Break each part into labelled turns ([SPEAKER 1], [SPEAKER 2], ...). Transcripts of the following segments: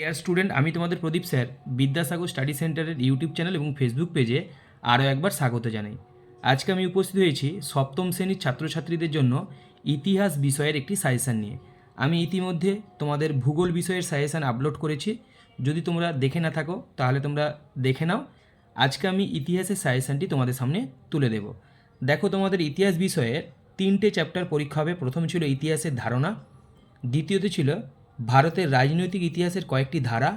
[SPEAKER 1] Deer student আমি তোমাদের প্রদীপ sir, Vidyasagar study সেন্টারের ইউটিউব চ্যানেল এবং ফেসবুক পেজে আরও একবার স্বাগত জানাই। আজকে আমি উপস্থিত হয়েছি সপ্তম শ্রেণির ছাত্রছাত্রীদের জন্য ইতিহাস বিষয়ের একটি সাজেশান নিয়ে। আমি ইতিমধ্যে তোমাদের ভূগোল বিষয়ের সাজেশান আপলোড করেছি। যদি তোমরা দেখে না থাকো, তাহলে তোমরা দেখে নাও। আজকে আমি ইতিহাসের সাজেশানটি তোমাদের সামনে তুলে দেব। দেখো তোমাদের ইতিহাস বিষয়ের তিনটে চ্যাপ্টার পরীক্ষা হবে। প্রথম ছিল ইতিহাসের ধারণা, দ্বিতীয়তে ছিল ভারতের রাজনৈতিক ইতিহাসের কয়েকটি ধারা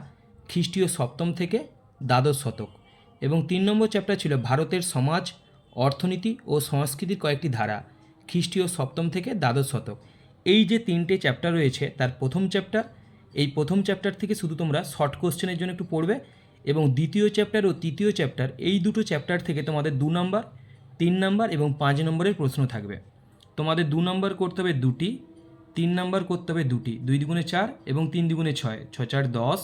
[SPEAKER 1] খ্রিস্টীয় সপ্তম থেকে দ্বাদশ শতক এবং তিন নম্বর চ্যাপ্টার ছিল ভারতের সমাজ, অর্থনীতি ও সংস্কৃতির কয়েকটি ধারা খ্রিস্টীয় সপ্তম থেকে দ্বাদশ শতক। এই যে তিনটে চ্যাপ্টার রয়েছে, তার প্রথম চ্যাপ্টার এই প্রথম চ্যাপ্টার থেকে শুধু তোমরা শর্ট কোশ্চেনের জন্য একটু পড়বে এবং দ্বিতীয় চ্যাপ্টার ও তৃতীয় চ্যাপ্টার এই দুটো চ্যাপ্টার থেকে তোমাদের দু নম্বর তিন নম্বর এবং পাঁচ নম্বরের প্রশ্ন থাকবে। তোমাদের দু নম্বর করতে হবে দুটি। তিন নম্বর করতে হবে দুটি, দুই দুগুণে চার এবং তিন দুগুণে ছয় ছ চার দশ,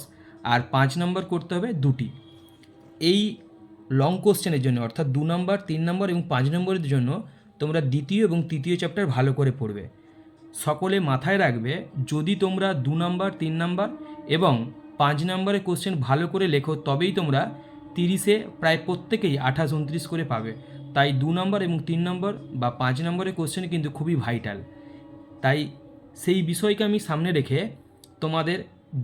[SPEAKER 1] আর পাঁচ নম্বর করতে হবে দুটি। এই লং কোশ্চেনের জন্য, অর্থাৎ দু নম্বর, তিন নম্বর এবং পাঁচ নম্বরের জন্য তোমরা দ্বিতীয় এবং তৃতীয় চ্যাপ্টার ভালো করে পড়বে। সকলে মাথায় রাখবে, যদি তোমরা দু নম্বর, তিন নম্বর এবং পাঁচ নম্বরের কোশ্চেন ভালো করে লেখো, তবেই তোমরা তিরিশে প্রায় প্রত্যেকেই আঠাশ, উনত্রিশ করে পাবে। তাই দু নম্বর এবং তিন নম্বর বা পাঁচ নম্বরের কোশ্চেন কিন্তু খুবই ভাইটাল তাই সেই বিষয়কে আমি সামনে রেখে তোমাদের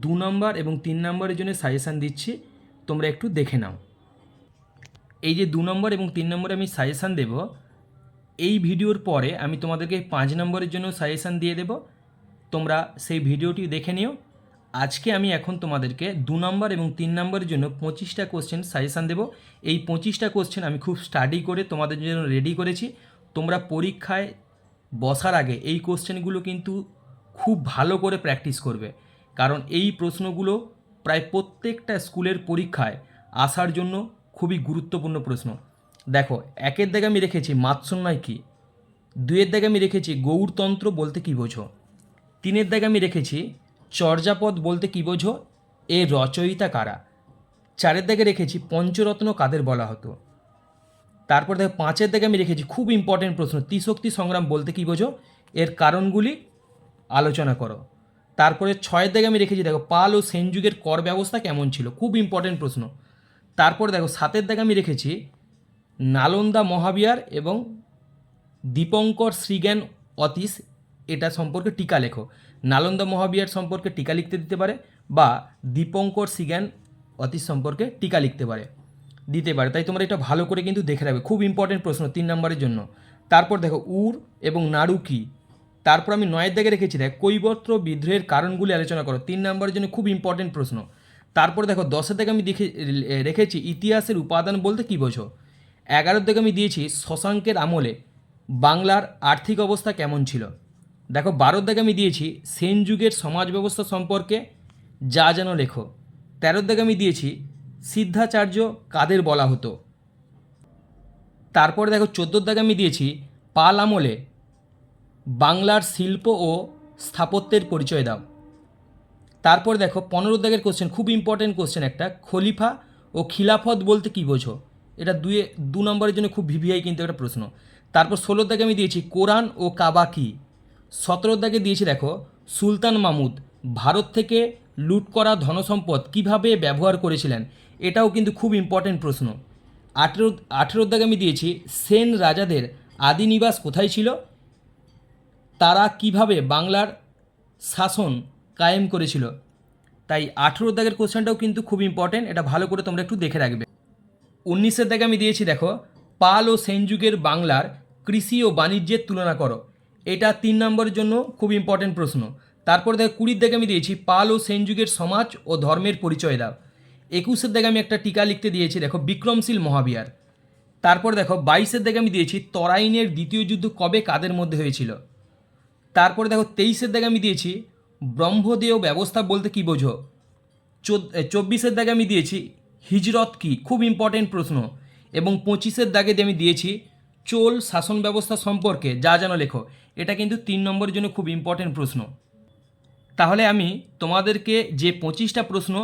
[SPEAKER 1] দু নম্বর এবং তিন নম্বরের জন্য সাজেশান দিচ্ছি। তোমরা একটু দেখে নাও। এই যে দু নম্বর এবং তিন নম্বরে আমি সাজেশান দেব, এই ভিডিওর পরে আমি তোমাদেরকে পাঁচ নম্বরের জন্য সাজেশান দিয়ে দেব। তোমরা সেই ভিডিওটি দেখে নিও। আজকে আমি এখন তোমাদেরকে দু নম্বর এবং তিন নম্বরের জন্য পঁচিশটা কোশ্চেন সাজেশান দেব। এই পঁচিশটা কোশ্চেন আমি খুব স্টাডি করে তোমাদের জন্য রেডি করেছি। তোমরা পরীক্ষায় বসার আগে এই কোশ্চেনগুলো কিন্তু খুব ভালো করে প্র্যাকটিস করবে। কারণ এই প্রশ্নগুলো প্রায় প্রত্যেকটা স্কুলের পরীক্ষায় আসার জন্য খুবই গুরুত্বপূর্ণ প্রশ্ন। দেখো, একের দাগে আমি রেখেছি মাৎসন্যায় কী দুয়ের দাগে আমি রেখেছি গৌরতন্ত্র বলতে কী বোঝো, তিনের দাগে আমি রেখেছি চর্যাপদ বলতে কী বোঝো এর রচয়িতা কারা, চারের দাগে রেখেছি পঞ্চরত্ন কাদের বলা হতো, তারপর দেখো পাঁচের দিকে আমি রেখেছি খুব ইম্পর্টেন্ট প্রশ্ন, ত্রিশক্তি সংগ্রাম বলতে কী বোঝো, এর কারণগুলি আলোচনা করো। তারপরে ছয়ের দিকে আমি রেখেছি, দেখো, পাল ও সেন যুগের কর ব্যবস্থা কেমন ছিল? খুব ইম্পর্টেন্ট প্রশ্ন। তারপর দেখো, সাতের দিকে আমি রেখেছি, নালন্দা মহাবিহার এবং দীপঙ্কর শ্রীজ্ঞান অতীশ, এটা সম্পর্কে টিকা লেখো। নালন্দা মহাবিহার সম্পর্কে টিকা লিখতে দিতে পারে বা দীপঙ্কর শ্রীজ্ঞান অতীশ সম্পর্কে টিকা লিখতে পারে, দিতে পারে। তাই তোমরা এটা ভালো করে কিন্তু দেখে রাখবে, খুব ইম্পর্টেন্ট প্রশ্ন তিন নম্বরের জন্য। তারপর দেখো, উর এবং নাড়ু কী? তারপর আমি নয়ের দিকে রেখেছি, দেখ কৈবর্ত্র বিদ্রোহের কারণগুলি আলোচনা করো। তিন নম্বরের জন্য খুব ইম্পর্টেন্ট প্রশ্ন। তারপর দেখো, দশের দিকে আমি দেখে রেখেছি, ইতিহাসের উপাদান বলতে কী বোঝো? এগারোর দিকে আমি দিয়েছি, শশাঙ্কের আমলে বাংলার আর্থিক অবস্থা কেমন ছিল? দেখো, বারোর দিকে আমি দিয়েছি, সেন যুগের সমাজ ব্যবস্থা সম্পর্কে যা যেন লেখো। তেরোর দিকে আমি দিয়েছি, সিদ্ধাচার্য কাদের বলা হতো? তারপরে দেখো, চোদ্দোর দাগে আমি দিয়েছি, পাল আমলে বাংলার শিল্প ও স্থাপত্যের পরিচয় দাও। তারপর দেখো, পনেরো দাগের কোশ্চেন খুব ইম্পর্টেন্ট কোশ্চেন একটা। খলিফা ও খিলাফত বলতে কী বোঝো? এটা দুয়ে, দু নম্বরের জন্য খুব ভিভিআই কিন্তু একটা প্রশ্ন। তারপর ষোলোর দাগে আমি দিয়েছি, কোরআন ও কাবা কী? সতেরোর দাগে দিয়েছি, দেখো, সুলতান মামুদ, ভারত থেকে লুট করা ধনসম্পদ কীভাবে ব্যবহার করেছিলেন? এটাও কিন্তু খুব ইম্পর্টেন্ট প্রশ্ন। আঠেরো আঠেরোর দাগে আমি দিয়েছি, সেন রাজাদের আদি নিবাস কোথায় ছিল? তারা কীভাবে বাংলার শাসন কায়েম করেছিল? তাই আঠেরো দাগের কোশ্চেনটাও কিন্তু খুব ইম্পর্টেন্ট এটা ভালো করে তোমরা একটু দেখে রাখবে। উনিশের দাগে আমি দিয়েছি, দেখো, পাল ও সেন যুগের বাংলার কৃষি ও বাণিজ্যের তুলনা করো। এটা তিন নম্বরের জন্য খুব ইম্পর্টেন্ট প্রশ্ন। তারপর দেখো, কুড়ির দাগে আমি দিয়েছি, পাল ও সেন যুগের সমাজ ও ধর্মের পরিচয় দাও। একুশের দাগে আমি একটা টিকা লিখতে দিয়েছি, দেখো, বিক্রমশীল মহাবিহার। তারপর দেখো, বাইশের দাগে আমি দিয়েছি, তরাইনের দ্বিতীয় যুদ্ধ কবে কাদের মধ্যে হয়েছিল? তারপরে দেখো তেইশের দাগে আমি দিয়েছি, ব্রহ্মদেয় ব্যবস্থা বলতে কী বোঝো? চব্বিশের দাগে আমি দিয়েছি, হিজরত কি? খুব ইম্পর্টেন্ট প্রশ্ন। এবং পঁচিশের দাগে আমি দিয়েছি, চোল শাসন ব্যবস্থা সম্পর্কে যা যেন লেখো, এটা কিন্তু তিন নম্বরের জন্য খুব ইম্পর্টেন্ট প্রশ্ন। তাহলে আমি তোমাদেরকে যে পঁচিশটা প্রশ্ন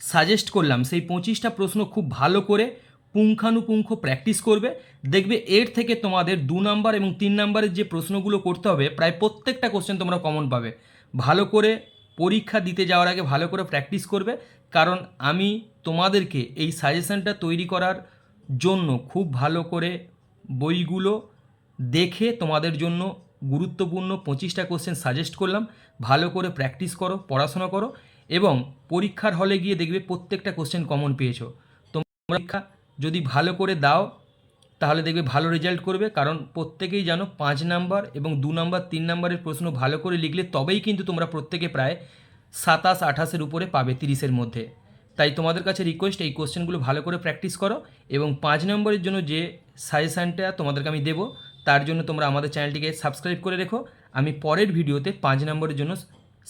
[SPEAKER 1] সাজেস্ট করলাম, সেই পঁচিশটা প্রশ্ন খুব ভালো করে পুঙ্খানুপুঙ্খ প্র্যাকটিস করবে, দেখবে এর থেকে তোমাদের দু নাম্বার এবং তিন নাম্বারের যে প্রশ্নগুলো করতে হবে, প্রায় প্রত্যেকটা কোশ্চেন তোমরা কমন পাবে। ভালো করে পরীক্ষা দিতে যাওয়ার আগে ভালো করে প্র্যাকটিস করবে, কারণ আমি তোমাদেরকে এই সাজেশনটা তৈরি করার জন্য খুব ভালো করে বইগুলো দেখে তোমাদের জন্য গুরুত্বপূর্ণ পঁচিশটা কোশ্চেন সাজেস্ট করলাম। ভালো করে প্র্যাকটিস করো, পড়াশোনা করো এবং পরীক্ষার হলে গিয়ে দেখবে প্রত্যেকটা কোশ্চেন কমন পেয়েছ। তোমরা পরীক্ষা যদি ভালো করে দাও, তাহলে দেখবে ভালো রেজাল্ট করবে। কারণ প্রত্যেকেই জানো পাঁচ নাম্বার এবং দু নাম্বার তিন নাম্বারের প্রশ্ন ভালো করে লিখলে তবেই কিন্তু তোমরা প্রত্যেকে প্রায় সাতাশ, আঠাশের উপরে পাবে তিরিশের মধ্যে। তাই তোমাদের কাছে রিকোয়েস্ট এই কোশ্চেনগুলো ভালো করে প্র্যাকটিস করো এবং পাঁচ নম্বরের জন্য যে সাজেশানটা তোমাদেরকে আমি দেবো, তার জন্য তোমরা আমাদের চ্যানেলটিকে সাবস্ক্রাইব করে রেখো। আমি পরের ভিডিওতে পাঁচ নম্বরের জন্য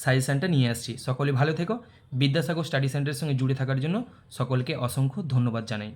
[SPEAKER 1] সাজেশানটা নিয়ে আসছি। সকলে ভালো থেকো। বিদ্যাসাগর স্টাডি সেন্টারের সঙ্গে জুড়ে থাকার জন্য সকলকে অসংখ্য ধন্যবাদ জানাই।